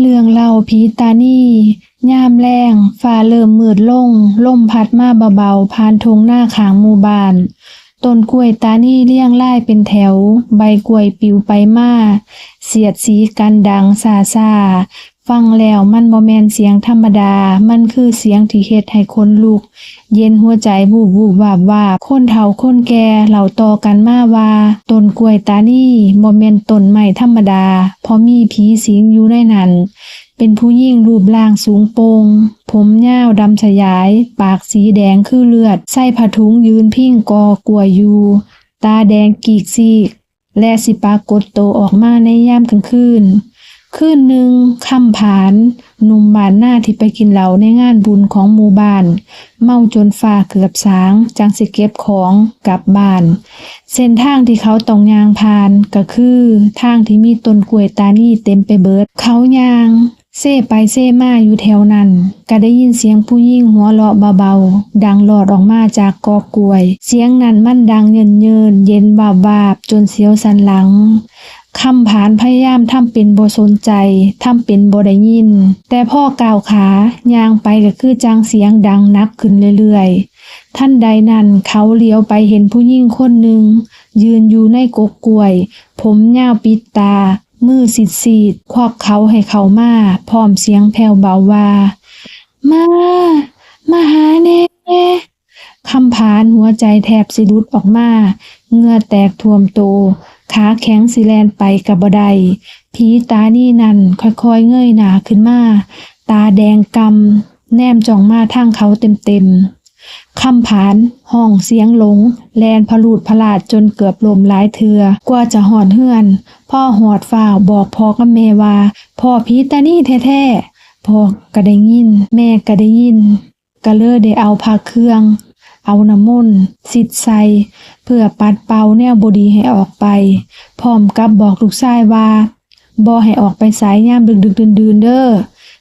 เรื่องเล่าผีตานี่ย่ามแรงฟ้าเริ่มมืดลงลมพัดมาเบาๆผ่านทงหน้าขางหมู่บ้านต้นกล้วยตานี่เลี้ยงไล่เป็นแถว ใบกล้วยปิวไปมาเสียดสีกันดังซาซา ฟังแล้วมันบ่แมนเสียงธรรมดา มันคือเสียงที่เฮ็ดให้คนลุก เย็นหัวใจบูบวูบวาบวาบคนเฒ่าคนแก่เหล่าต่อกันมาว่าต้นกล้วยตานี่บ่แมนต้นไม้ธรรมดา เพราะมีผีสิงอยู่ในนั้นเป็นผู้หญิงรูปร่างสูงโปงผมยาวดำฉยาย ปากสีแดงคือเลือด ใส่ผ้าถุงยืนพิงกอกลัวอยู่ ตาแดงกีกซีก และสิปรากฏโตออกมาในยามกลางคืน คืนหนึ่งคำผานหนุ่มบานหน้าที่ไปกินเหล้าในงานบุญของหมู่บ้าน เมาจนฟ้าเกือบสาง จังสิเก็บของกลับบ้าน เส้นทางที่เขาต้องยางผ่านก็คือทางที่มีต้นกล้วยตานี่เต็มไปเบิด เขายางเซ่ไปเซ่มาอยู่แถวนั้น ก็ได้ยินเสียงผู้หญิงหัวเราะเบาๆ ดังหลอดออกมาจากกอกล้วย เสียงนั้นมันดังเยินเยินเย็นบาบาบๆจนเสียวสันหลัง คำผานพยายามทำเป็นบ่สนใจทำเป็นบ่ได้ยิน แต่พ่อก้าวขาย่างไปก็คือจังเสียงดังนักขึ้นเรื่อยๆ ท่านใดนั้นเขาเลี้ยวไปเห็นผู้หญิงคนหนึ่ง ยืนอยู่ในกกกล้วย ผมยาวปิดตา มือสิดสีดควักเขาให้เขามาพร้อมเสียงแผ่วเบาว่า มา มาหาแน่คำผานหัวใจแทบสิหลุดออกมา เงื่อแตกท่วมโต ขาแข็งสิแลนไปกับบ่ได้ผีตานี่นั่นค่อยๆเงยหน้าขึ้นมา ตาแดงกำแนมจ้องมาทางเขาเต็มๆคำผาน ห้องเสียงหลง แลนพลูดพลาดจนเกือบลมหลายเทือกว่าจะหอดเฮือน พ่อหอดฝ่าบอกพ่อกับแม่ว่า พ่อผีตานี่แท้ๆพ่อก็ได้ยิน แม่ก็ได้ยินก็เลยได้เอาผ้าเครื่อง เอาน้ำมนต์สิดใส่เพื่อปัดเป่าแนวบดีให้ออกไป พร้อมกับบอกลูกชายว่าบ่ให้ออกไปสายยามดึกๆดื่นเด้อ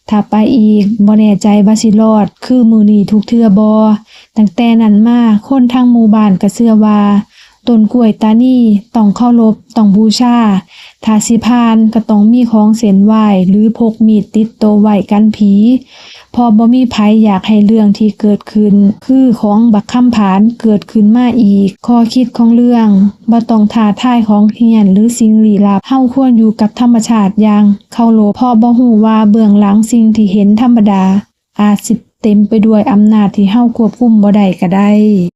ถ้าไปอีกบ่แน่ใจว่าสิรอด คือมือนีทุกเทือบอตั้งแต่นั้นมาคนทางหมู่บ้านก็เชื่อว่า ต้นกล้วยตานี่ต้องเคารพต้องบูชาถ้าสิพานก็ต้องมีของเส้นไหวหรือพกมีดติดตัวไว้กันผี พอบ่มีไผอยากให้เรื่องที่เกิดขึ้น คือของบักคำผานเกิดขึ้นมาอีก ข้อคิดของเรื่องบ่ต้องท้าท่ายของเฮียนหรือสิ่งลี้ลับเฮาควรอยู่กับธรรมชาติอย่างเคารพเพอบ่ฮู้ว่าเบื้องหลังสิ่งที่เห็นธรรมดา อาจสิเต็มไปด้วยอำนาจที่เฮาควบคุมบ่ได้ก็ได้